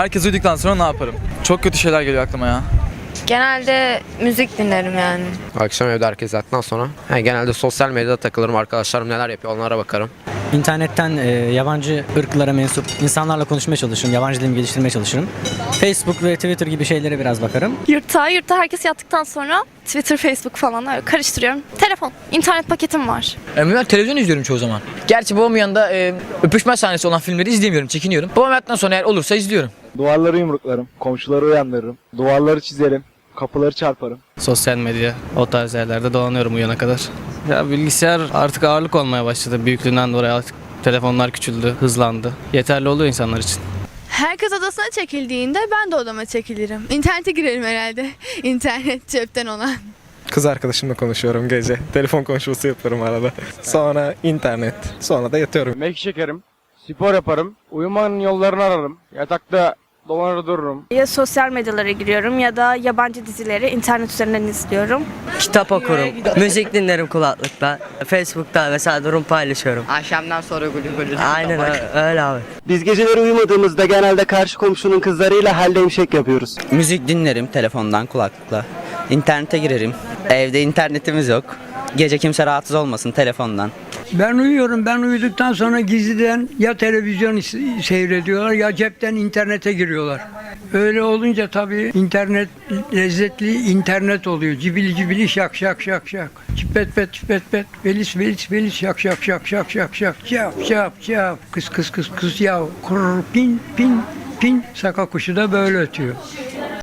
Herkes uyuduktan sonra ne yaparım? Çok kötü şeyler geliyor aklıma ya. Genelde müzik dinlerim yani. Akşam evde herkes yattıktan sonra yani genelde sosyal medyada takılırım. Arkadaşlarım neler yapıyor onlara bakarım. İnternetten e, yabancı ırklara mensup insanlarla konuşmaya çalışırım. Yabancı dilimi geliştirmeye çalışırım. Facebook ve Twitter gibi şeylere biraz bakarım. Yurtta, yurtta herkes yattıktan sonra Twitter, Facebook falan öyle karıştırıyorum. Telefon, internet paketim var. E, Ben televizyon izliyorum çoğu zaman. Gerçi babamın yanında e, öpüşme sahnesi olan filmleri izleyemiyorum, çekiniyorum. Babam yattıktan sonra eğer olursa izliyorum. Duvarları yumruklarım, komşuları uyandırırım, duvarları çizerim, kapıları çarparım. Sosyal medya o tarz yerlerde dolanıyorum uyana kadar. Ya bilgisayar artık ağırlık olmaya başladı büyüklüğünden dolayı artık telefonlar küçüldü, hızlandı. Yeterli oluyor insanlar için. Herkes odasına çekildiğinde ben de odama çekilirim. İnternete girerim herhalde. İnternet cepten olan. Kız arkadaşımla konuşuyorum gece. Telefon konuşması yapıyorum arada. Sonra internet. Sonra da yatıyorum. Yemek çekerim, spor yaparım, uyumanın yollarını ararım, yatakta dolanır dururum. Ya sosyal medyalara giriyorum ya da yabancı dizileri internet üzerinden izliyorum. Kitap okurum. Müzik dinlerim kulaklıkta. Facebook'ta mesela durum paylaşıyorum. Akşamdan sonra gülü gülü. Aynen ö- öyle abi. Biz geceleri uyumadığımızda genelde karşı komşunun kızlarıyla hallemşek yapıyoruz. Müzik dinlerim telefondan kulaklıkla. İnternete girerim. Evde internetimiz yok. Gece kimse rahatsız olmasın telefondan. Ben uyuyorum. Ben uyuduktan sonra gizliden ya televizyon seyrediyorlar ya cepten internete giriyorlar. Öyle olunca tabii internet lezzetli internet oluyor. Cibili cibili şak şak şak şak. Çipet pet çipet pet. Velis velis velis şak şak şak şak şak şak. Çap çap çap. Kıs kıs kıs kıs yav. Kurr pin pin pin. Saka kuşu da böyle ötüyor.